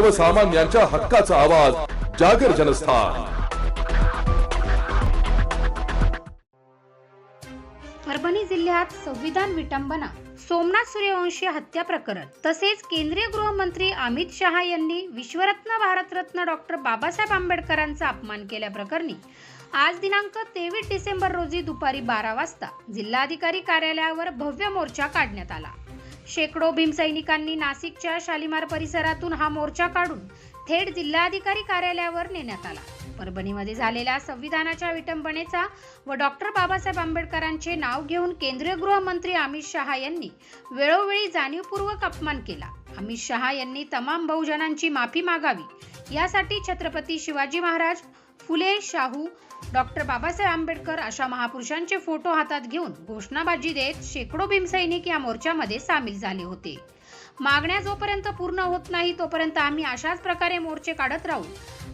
सर्वसामान्यांच्या हक्काचा आवाज जागर जनस्थान. परभणी जिल्ह्यात संविधान विटंबना सोमनाथ सूर्यवंशी हत्या प्रकरण तसेच केंद्रीय गृहमंत्री अमित शहा यांनी विश्वरत्न भारतरत्न डॉक्टर बाबासाहेब आंबेडकरांचा अपमान केल्याप्रकरणी आज दिनांक तेवीस डिसेंबर रोजी दुपारी बारा वाजता जिल्हाधिकारी कार्यालयावर भव्य मोर्चा काढण्यात आला. शेकडो भीमसैनिकांनी नाशिकच्या शालिमार परिसरातून हा मोर्चा काढून थेट जिल्हाधिकारी कार्यालयावर नेण्यात आला. परभणीमध्ये झालेल्या संविधानाच्या विटंबनेचा व डॉक्टर बाबासाहेब आंबेडकरांचे नाव घेऊन केंद्रीय गृहमंत्री अमित शहा यांनी वेळोवेळी जाणीवपूर्वक अपमान केला. अमित शहा यांनी तमाम बहुजनांची माफी मागावी यासाठी छत्रपती शिवाजी महाराज फुले शाहू डॉक्टर बाबासाहेब आंबेडकर अशा महापुरुषांचे फोटो हातात घेऊन घोषणाबाजी देत शेकडो भीमसैनिक या मोर्चामध्ये सामील झाले होते. मागण्या जोपर्यंत पूर्ण होत नाही तोपर्यंत आम्ही अशाच प्रकारे मोर्चे काढत राहू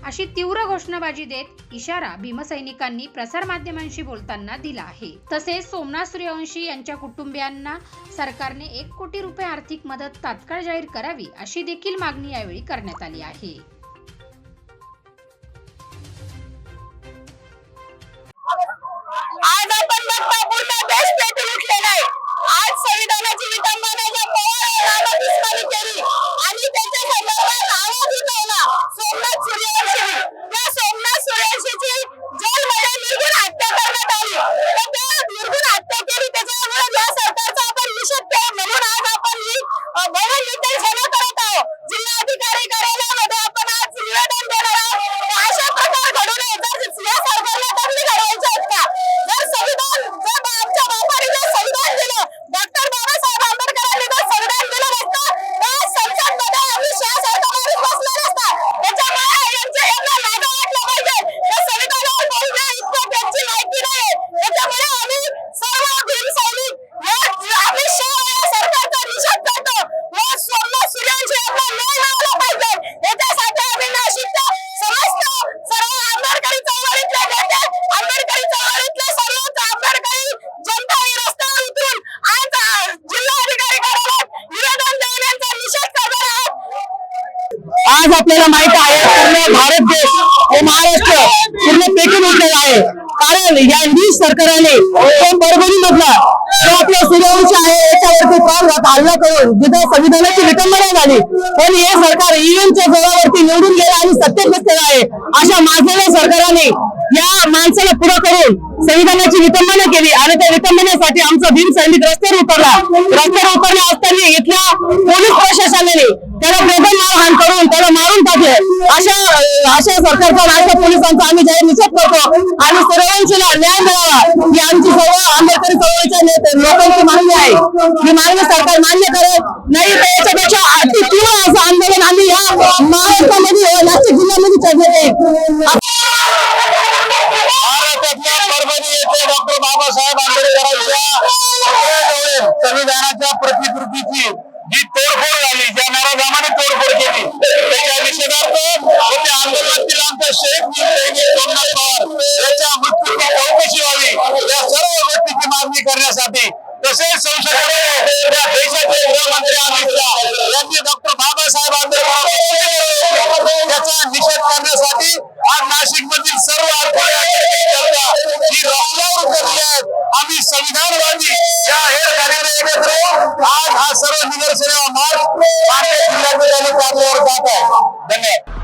अशी तीव्र घोषणाबाजी देत इशारा भीमसैनिकांनी प्रसारमाध्यमांशी बोलताना दिला आहे. तसेच सोमनाथ सूर्यवंशी यांच्या कुटुंबियांना सरकारने एक कोटी रुपये आर्थिक मदत तात्काळ जाहीर करावी अशी देखील मागणी यावेळी करण्यात आली आहे. आज संविधानाची पवार दुश्मनी केली आणि त्याच्या संदर्भात आवाज उठवला सोमनाथ सूर्यवंशी त्या सोमनाथ सूर्यवंशीची जेलमध्ये निर्गुण हत्या करण्यात आली त्या निर्गुण हत्या केली त्याच्यामुळे या सरकारचा आपण निषेध म्हणून आज आपण ही अ, झाला आज आपल्याला माहीत आहे पूर्ण भारत देश हे महाराष्ट्र पूर्ण पेटून उठलेला आहे. कारण या इंग्लिश सरकारने तो परभणी मधला जो आपला सूर्यवंश आहे याच्यावरती प्राणघात हल्ला करून जिथे संविधानाची विटंबना झाली पण हे सरकार ईव्हीएमच्या जोरावरती निवडून गेलं आणि सत्तेत बसलेलं आहे. अशा माझ्या सरकारने या माणसाला पुढे करून संविधानाची विटंबना केली आणि त्या विटंबनेसाठी आमचा भीम सैनिक रस्त्यावर उतरला. रस्त्यावर उतरला असताना इथल्या पोलीस प्रशासनाने त्याला मारहाण करून त्याला मारून टाकले. अशा अशा सरकारचा आणि अशा पोलिसांचा आम्ही जाहीर निषेध करतो. आणि सूर्यवंशीला न्याय मिळावा. ही आमची सर्व आंबेडकरी चळवळीच्या लोकांची मागणी आहे. ही मागणी सरकार मान्य करेल. नाही तर याच्यापेक्षा अति तीव्र असं आंदोलन आम्ही या महाराष्ट्रामध्ये नाशिक जिल्ह्यामध्ये चढलेले येईल डॉक्टर बाबासाहेब आंबेडकरांच्या संविधानाच्या प्रतिकृतीची जी तोडफोड झाली ज्या नराधामाने तोडफोड केली त्याच्या निषेधार्थ व त्या आंदोलनातील आमच्या शहीद भीम सैनिक सोमनाथ पवार याच्या मृत्यूची चौकशी व्हावी या सर्व गोष्टीची मागणी करण्यासाठी. तसेच संसदेमध्ये देशाचे गृहमंत्री अमित शहा यांनी डॉक्टर बाबासाहेब आंबेडकर याचा निषेध करण्यासाठी आज नाशिक मधील सर्व रस्त्यावर उतरली आहेत. आम्ही संविधानवादी या हेर कार्यालय एकत्र येऊन आज हा सर्व निदर्शने मार्ग ठाणे जिल्ह्यातील कार्यावर जात आहे. धन्यवाद.